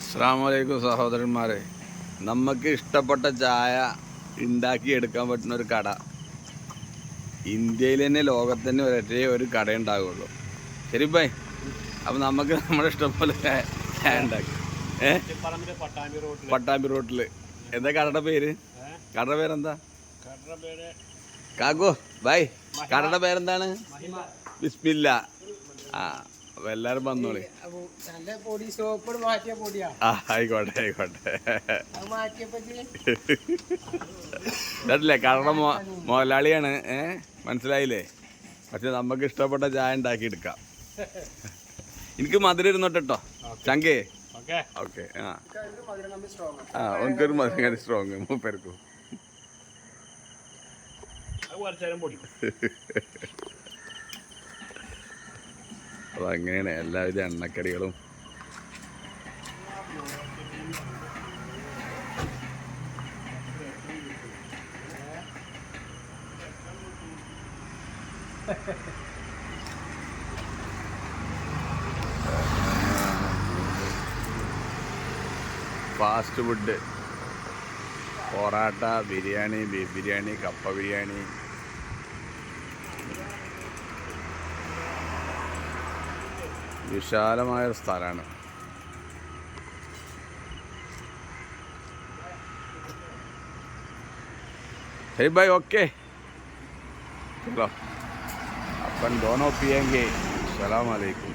അസ്സാമലൈക്കും സഹോദരന്മാരെ. നമുക്ക് ഇഷ്ടപ്പെട്ട ചായ ഉണ്ടാക്കി എടുക്കാൻ പറ്റുന്ന ഒരു കട. ഇന്ത്യയിൽ തന്നെ ലോകത്തന്നെ തന്നെ ഒരൊറ്റേ ഒരു കട ഉണ്ടാകുള്ളൂ ശരി ബൈ. അപ്പം നമുക്ക് നമ്മുടെ ഇഷ്ടംപോലെ ചായ ഉണ്ടാക്കി. പട്ടാമ്പി റോട്ടിൽ എന്താ കടയുടെ പേര്? കടയുടെ പേരെന്താ? കാക്കോ ബൈ. കടയുടെ പേരെന്താണ്? ബിസ്മില്ല. ആ. അപ്പം എല്ലാവരും വന്നോളി. നല്ല പൊടി സോപ്പ് മാറ്റിയ പൊടിയാ. ആ ആയിക്കോട്ടെ ആയിക്കോട്ടെ. അത് മാറ്റിയപ്പോ കേട്ടില്ലേ കടയുടെ മോ മുതലാളിയാണ് ഏ? മനസ്സിലായില്ലേ? പക്ഷെ നമുക്ക് ഇഷ്ടപ്പെട്ട ചായ ഉണ്ടാക്കി എടുക്കാം. എനിക്ക് മധുരം ഇരുന്നോട്ടോ ചങ്കേ? ഓക്കെ. ആ ആ. എനിക്കൊരു മധുരം സ്ട്രോങ് മൂപ്പേർക്കും. കുറച്ചേരം കുറച്ച് നേരം പൊടി. അപ്പോൾ അങ്ങനെയാണ് എല്ലാവിധ എണ്ണക്കടികളും. Fast food parotta biryani beef biryani കപ്പ ബിരിയാണി. വിശാലമായ ഒരു സ്ഥലമാണ് ശരി ബൈ ഓക്കെ चलो अपन दोनों पियेंगे सलाम अलैकुम